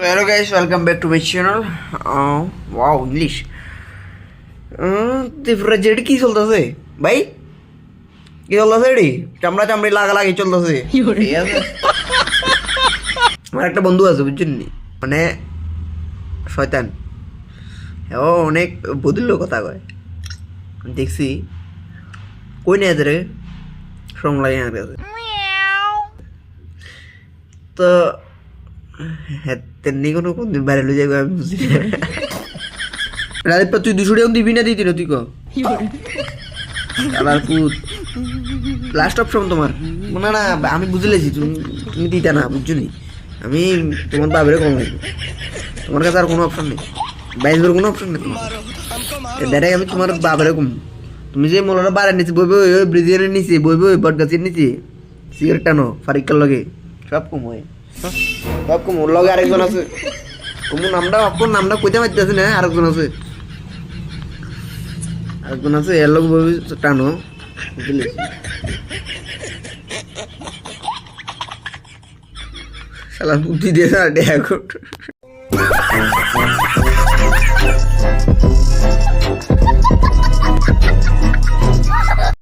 So hello guys, welcome back to my channel. Uh, wow, English. Tripura Z কি চলতেছে? ভাই কি চলতেছে এডি চামড়া চামড়ি লাগা লাগি চলতেছে। আমার একটা বন্ধু আছে বুঝছেন? মানে শয়তান। ও অনেক বদল কথা কয়। দেখছি কই নিয়ে রে? সং লাগে আমার কাছে তো হ্যাঁ কোনো কোন দিন বাইরে আমি বুঝি তুই দুশো টাকা দিবি না, দিতি না, তুই লাস্ট অপশন তোমার। না না, আমি বুঝে লেছি তুমি তুমি দিতা না, বুঝছ আমি তোমার বাবারে কম লাগবে তোমার কাছে আর কোনো অপশন নেই। বাইরের কোনো অপশন নেই তোমার। ডাইরেক্ট আমি তোমার বাবারে কম। তুমি যে মোলার বাড়ার নিচে বইবে, ওই ব্রিজের নিচে বইবে, ওই বট গাছের নিচে। সিগারেট টানো ফারিকার লগে। সব কম হয়। সব কম ওর লগে আরেকজন আছে। নামটা অপর নামটা কইতে পারতেছে না, আরেকজন আছে। আছে, এর লগে বইবে টানো। বুঝলি শালা বুদ্ধি দিয়ে